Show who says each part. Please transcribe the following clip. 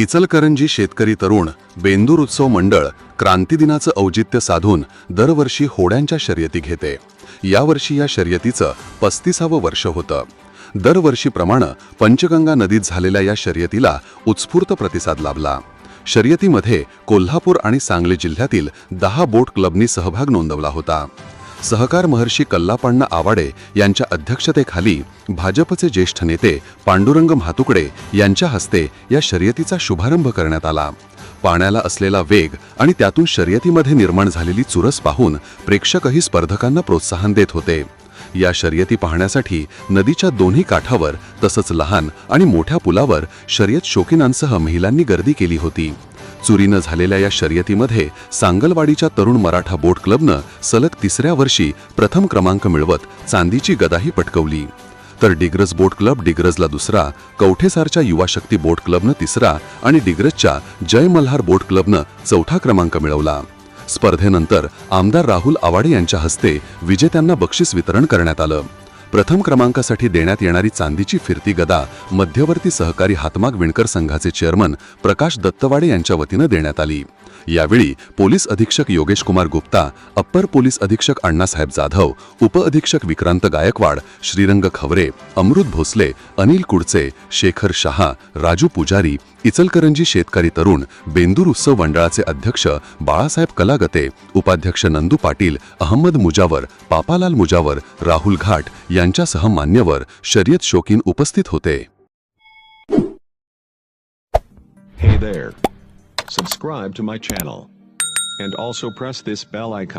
Speaker 1: इचलकरंजी शेतकरी तरुण बेंदूर उत्सव मंडळ क्रांतिदिनाचं औचित्य साधून दरवर्षी होड्यांच्या शर्यती घेते. यावर्षी या शर्यतीचं पस्तीसावं वर्ष होतं. दरवर्षीप्रमाणे पंचगंगा नदीत झालेल्या या शर्यतीला उत्स्फूर्त प्रतिसाद लाभला. शर्यतीमध्ये कोल्हापूर आणि सांगली जिल्ह्यातील दहा बोट क्लबनी सहभाग नोंदवला होता. सहकार महर्षी कल्लापाण्णा आवाडे यांच्या अध्यक्षतेखाली भाजपचे ज्येष्ठ नेते पांडुरंग म्हातुकडे यांच्या हस्ते या शर्यतीचा शुभारंभ करण्यात आला. पाण्याला असलेला वेग आणि त्यातून शर्यतीमध्ये निर्माण झालेली चुरस पाहून प्रेक्षकही स्पर्धकांना प्रोत्साहन देत होते. या शर्यती पाहण्यासाठी नदीच्या दोन्ही काठावर तसंच लहान आणि मोठ्या पुलावर शर्यत शौकीनांसह महिलांनी गर्दी केली होती. चुरीनं झालेल्या या शर्यतीमध्ये सांगलवाडीच्या तरुण मराठा बोट क्लबनं सलग तिसऱ्या वर्षी प्रथम क्रमांक मिळवत चांदीची गदाही पटकवली. तर डिग्रज बोट क्लब डिग्रजला दुसरा कवठेसारच्या युवाशक्ती बोट क्लबनं तिसरा आणि डिग्रजच्या जय मल्हार बोट क्लबनं चौथा क्रमांक मिळवला. स्पर्धेनंतर आमदार राहुल आवाडे यांच्या हस्ते विजेत्यांना बक्षीस वितरण करण्यात आलं. प्रथम क्रमांकासाठी देण्यात येणारी चांदीची फिरती गदा मध्यवर्ती सहकारी हातमाग विणकर संघाचे चेअरमन प्रकाश दत्तवाडे यांच्या वतीनं देण्यात आली. यावेळी पोलीस अधीक्षक योगेश कुमार गुप्ता अप्पर पोलीस अधीक्षक अण्णासाहेब जाधव उपअधीक्षक विक्रांत गायकवाड श्रीरंग खवरे अमृत भोसले अनिल कुडचे शेखर शहा राजू पुजारी इचलकरंजी शेतकरी तरुण बेंदूर उत्सव मंडळाचे अध्यक्ष बाळासाहेब कलागते उपाध्यक्ष नंदू पाटील अहमद मुजावर पापालाल मुजावर राहुल घाट यांच्यासह मान्यवर शर्यत शौकीन उपस्थित होते
Speaker 2: Hey there. Subscribe to my channel. And also press this bell icon.